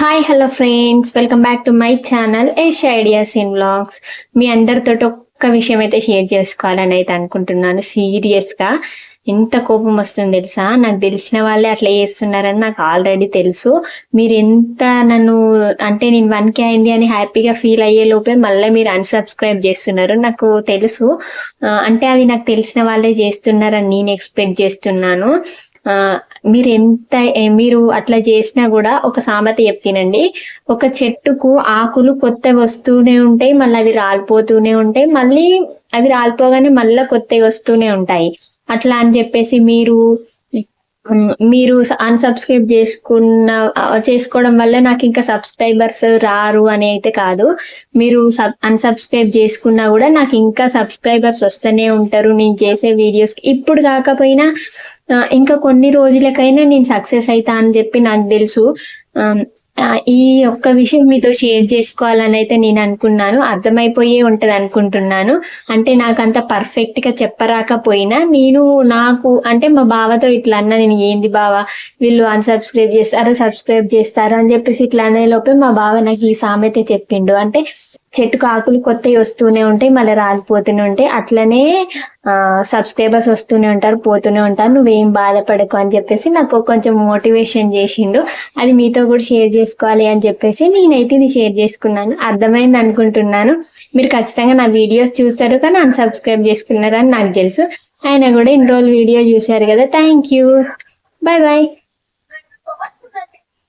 Hi hello friends welcome back to my channel ఏష్ ideas in vlogs మీ అందరితో ఒక్క విషయం అయితే షేర్ చేసుకోవాలని అయితే అనుకుంటున్నాను. సీరియస్గా ఎంత కోపం వస్తుంది తెలుసా? నాకు తెలిసిన వాళ్ళే అట్లా చేస్తున్నారని నాకు ఆల్రెడీ తెలుసు. మీరు ఎంత నన్ను అంటే నేను వన్ కే అయింది అని హ్యాపీగా ఫీల్ అయ్యే లోపే మళ్ళీ మీరు అన్సబ్స్క్రైబ్ చేస్తున్నారు. నాకు తెలుసు. అంటే అది నాకు తెలిసిన వాళ్ళే చేస్తున్నారని నేను ఎక్స్పెక్ట్ చేస్తున్నాను. మీరు ఎంత మీరు అట్లా చేసినా కూడా ఒక సామెత చెప్తానండి. ఒక చెట్టుకు ఆకులు కొత్త వస్తూనే ఉంటాయి మళ్ళీ అవి రాలిపోతూనే ఉంటాయి. మళ్ళీ అవి రాలిపోగానే మళ్ళీ కొత్తవి వస్తూనే ఉంటాయి. అట్లా అని చెప్పేసి మీరు మీరు అన్సబ్స్క్రైబ్ చేసుకున్న చేసుకోవడం వల్ల నాకు ఇంకా సబ్స్క్రైబర్స్ రారు అని అయితే కాదు. మీరు సబ్ అన్సబ్స్క్రైబ్ చేసుకున్నా కూడా నాకు ఇంకా సబ్స్క్రైబర్స్ వస్తూనే ఉంటారు. నేను చేసే వీడియోస్ ఇప్పుడు కాకపోయినా ఇంకా కొన్ని రోజులకైనా నేను సక్సెస్ అవుతా అని చెప్పి నాకు తెలుసు. ఈ ఒక్క విషయం మీతో షేర్ చేసుకోవాలని అయితే నేను అనుకున్నాను. అర్థమైపోయే ఉంటది అనుకుంటున్నాను. అంటే నాకు అంత పర్ఫెక్ట్గా చెప్పరాకపోయినా నేను నాకు అంటే మా బావతో ఇట్లా అన్న నేను ఏంది బావ వీళ్ళు అన్సబ్స్క్రైబ్ చేస్తారు సబ్స్క్రైబ్ చేస్తారు అని చెప్పేసి ఇట్లా అనే లోపే మా బావ నాకు ఈ సామెత చెప్పిండు. అంటే చెట్టుకు ఆకులు కొత్తవి వస్తూనే ఉంటాయి మళ్ళీ రాలిపోతూనే ఉంటాయి. అట్లనే సబ్స్క్రైబర్స్ వస్తూనే ఉంటారు పోతూనే ఉంటారు. నువ్వేం బాధపడకు అని చెప్పేసి నాకు కొంచెం మోటివేషన్ చేసిండు. అది మీతో కూడా షేర్ చేసుకోవాలి అని చెప్పేసి నేనైతే ఇది షేర్ చేసుకున్నాను. అర్థమైంది అనుకుంటున్నాను. మీరు ఖచ్చితంగా నా వీడియోస్ చూస్తారు కానీ అన్సబ్స్క్రైబ్ అని నాకు తెలుసు. ఆయన కూడా ఇన్ని రోజులు వీడియో చూశారు కదా. Thank you bye bye